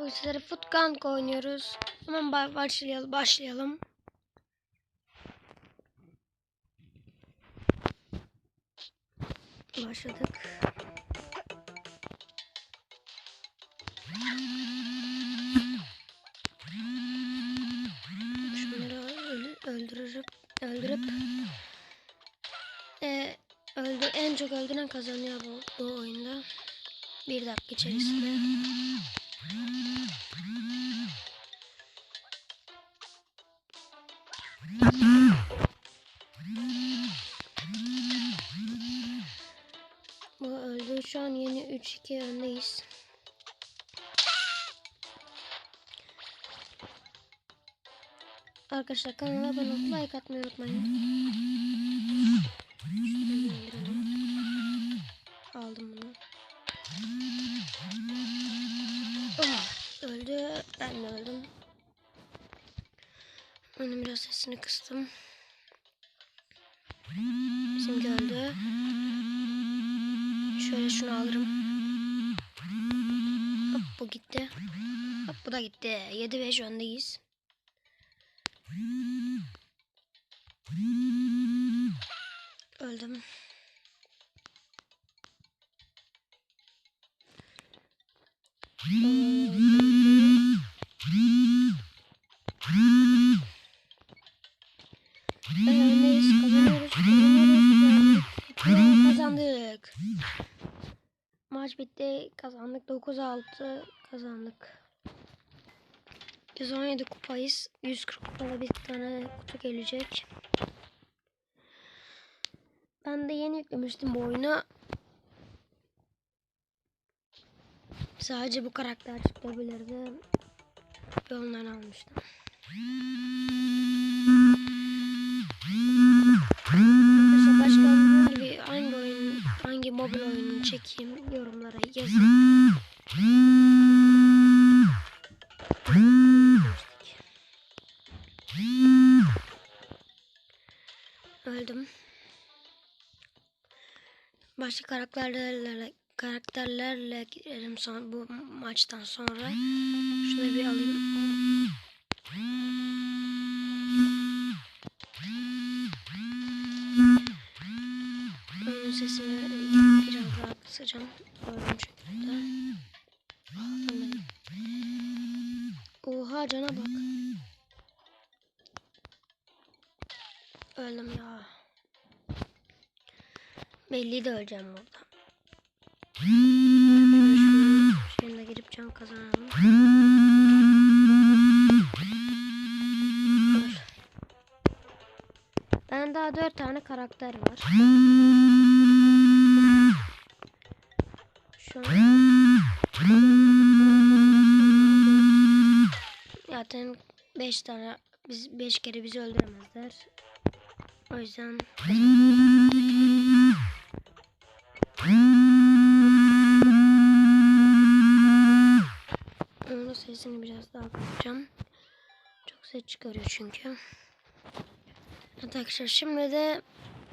Bugün sizlere Footgang oynuyoruz. Hemen ba- başlayalım. başlayalım. Başladık. Şunları öl- öldürüp öldürüp e, öldü en çok öldüren kazanıyor bu, bu oyunda. Bir dakika içerisinde. Öldü. Şu an yeni 3-2 öndeyiz. Arkadaşlar kanala abone olup like atmayı unutmayın. Öldü. Ben de öldüm. Onun biraz sesini kıstım. Bizimki öldü. Şöyle şunu alırım. Hop bu gitti. Hop bu da gitti. 7-5 öndeyiz. Kazandık. Maç bitti. Kazandık. 9-6 kazandık. 117 kupayız. 140 kupada bir tane kutu gelecek. Ben de yeni yüklemiştim bu oyunu. Sadece bu karakter çıkabilirdi. Ve ondan almıştım. Hangi mobil oyunu çekeyim yorumlara yazın. Öldüm. Başka karakterlerle karakterlerle girelim son bu maçtan sonra. Şunu bir alayım. Biraz daha kısacağım. Gördüğüm şekilde. Oha cana bak. Öldüm ya. Belli de öleceğim burada. Da girip can kazanalım. Ben daha dört tane karakter var. Zaten beş tane biz beş kere bizi öldüremezler. O yüzden onun sesini biraz daha kısacağım. Çok ses çıkarıyor çünkü. Evet arkadaşlar şimdi de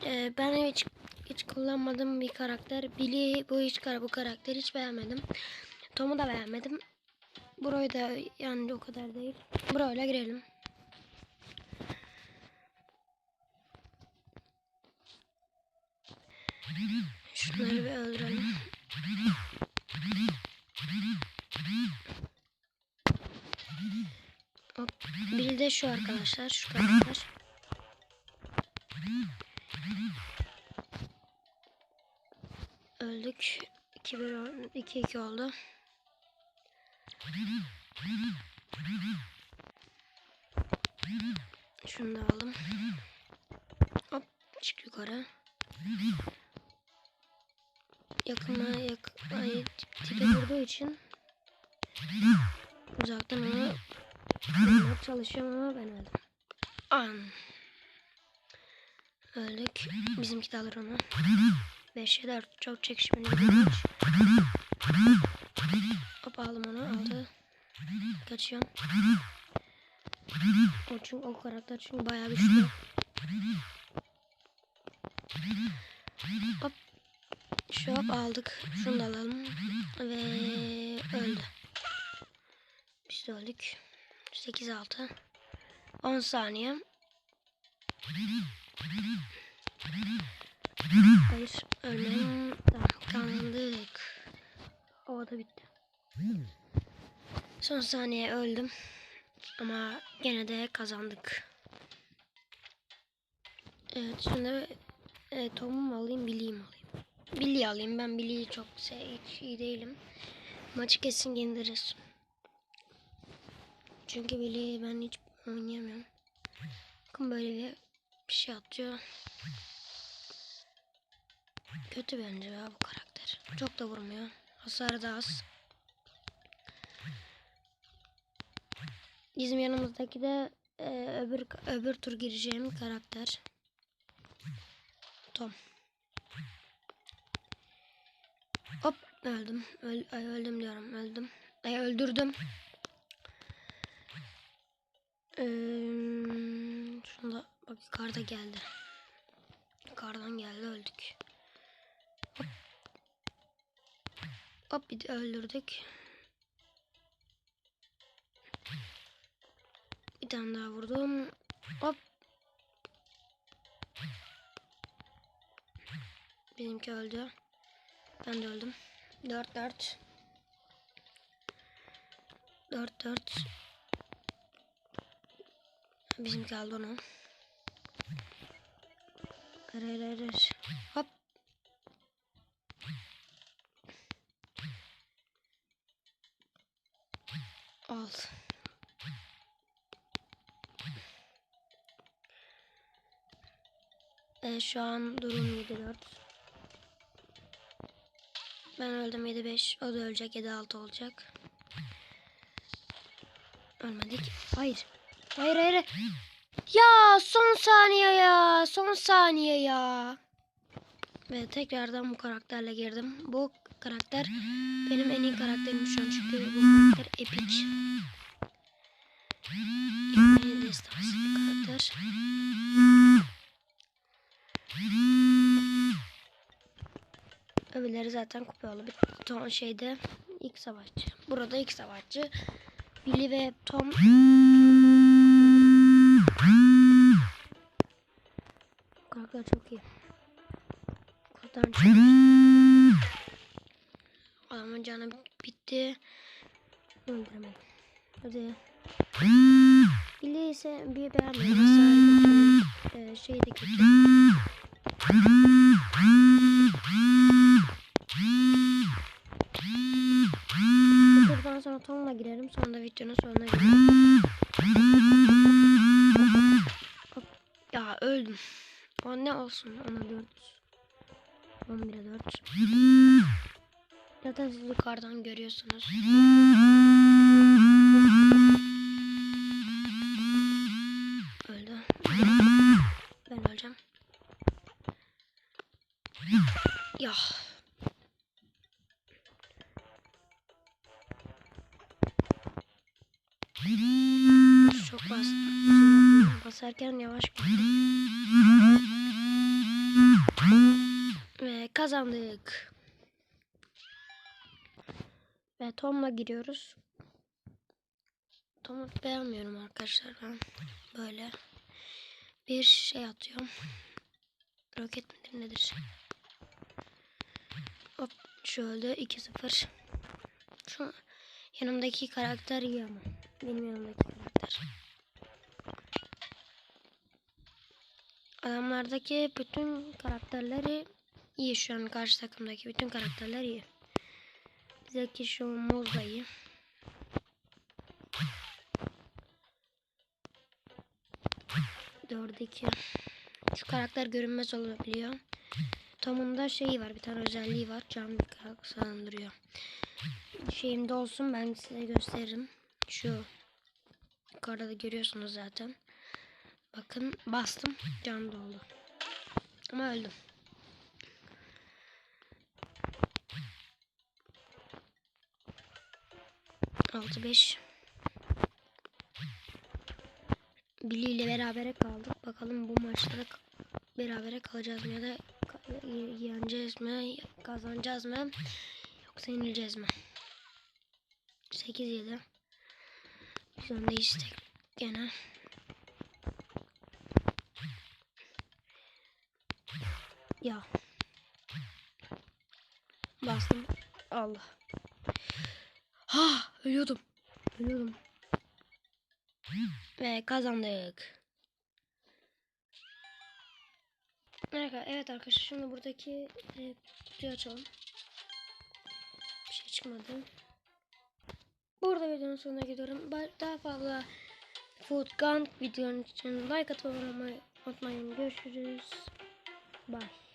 e, ben hiç hiç kullanmadığım bir karakter. Billy bu hiç bu karakteri hiç beğenmedim. Tom'u da beğenmedim. Burayı da yani o kadar değil. Burayla girelim. Şunları bir öldürelim. Hop. Biri de şu arkadaşlar. Şu karakter. Öldük. 2-1 oldu. Şunu da alalım. Hop çık yukarı. Yakına yak ay, tipe vurduğu için uzaktan onu vurmaya çalışıyorum ama ben öldüm. An. Öldük. Bizimki de alır onu. 5'e 4 çok çekişmeli. Hop aldım onu. Kaçıyorum. O çünkü o karakter çünkü bayağı güçlü. Hop. Şu hop aldık. Şunu da alalım. Ve öldü. İkisi de öldük. 8 6. 10 saniye. Hayır ölmeyin. Tamam kazandık. O da bitti. Son saniye öldüm. Ama gene de kazandık. Evet şimdi e, Tom'u mu alayım Billy'yi alayım? Billy'yi alayım. Ben Billy'yi çok hiç iyi değilim. Maçı kesin yeniliriz. Çünkü Billy'yi ben hiç oynayamıyorum. Bakın böyle bir şey atıyor. Kötü bence ya bu karakter. Çok da vurmuyor. Hasarı da az. Bizim yanımızdaki de e, öbür öbür tur gireceğim karakter. Tom. Hop öldüm. Öl, ay, öldüm diyorum. Öldüm. Ay öldürdüm. Ee, şunda bak yukarıda geldi. Yukarıdan geldi öldük. Hop bir de öldürdük. Bir tane daha vurdum. Hop. Benimki öldü. Ben de öldüm. 4 4. 4 4. Bizimki aldı onu. Hayır. Hop. Al. Ee, şu an durum 7-4. Ben öldüm 7-5. O da ölecek 7-6 olacak. Ölmedik. Hayır. Hayır hayır. Ya son saniye ya. Son saniye ya. Ve tekrardan bu karakterle girdim. Bu karakter benim en iyi karakterim şu an çünkü bu karakter epic. Yani destansı Öbürleri zaten kupalı bir ton şeyde ilk savaşçı. Burada ilk savaşçı. Billy ve Tom. Karakter çok iyi. Kurtan çok Adamın canı bitti. Öldüremedim. Hadi. Billy ise bir beğenmedim. Hasarı kötü. Ee, şey de kötü. Tom'la girelim. Sonra da videonun sonuna girelim. Ya öldüm. O ne olsun? Ona 4. 11'e 4. Zaten siz yukarıdan görüyorsunuz. Öldü. Basarken yavaş. Ve kazandık. Ve Tom'la giriyoruz. Tom'u beğenmiyorum arkadaşlar ben. Böyle bir şey atıyorum. Roket midir nedir? Hop öldü 2-0. Şu yanımdaki karakter iyi ama. Benim yanımdaki karakter. Adamlardaki bütün karakterleri iyi şu an karşı takımdaki bütün karakterler iyi. Bizdeki şu Moz da iyi. Dörde iki. Şu karakter görünmez olabiliyor. Tom'un şeyi var bir tane özelliği var. Can sandırıyor. Şeyimde olsun ben size gösteririm. Şu yukarıda da görüyorsunuz zaten. Bakın bastım can doldu. Ama öldüm. Altı beş. Billy ile berabere kaldık. Bakalım bu maçta da berabere kalacağız mı ya da yeneceğiz mi, kazanacağız mı yoksa yenileceğiz mi? 8 7. Biz öndeyiz tek gene. Ya. Bastım. Allah. Ha ölüyordum. Ölüyordum. Ve kazandık. Evet arkadaşlar şimdi buradaki e, kutuyu açalım. Bir şey çıkmadı. Burada videonun sonuna gidiyorum. Daha fazla Food Gun videonun için like olmayı unutmayın. Görüşürüz. Bye.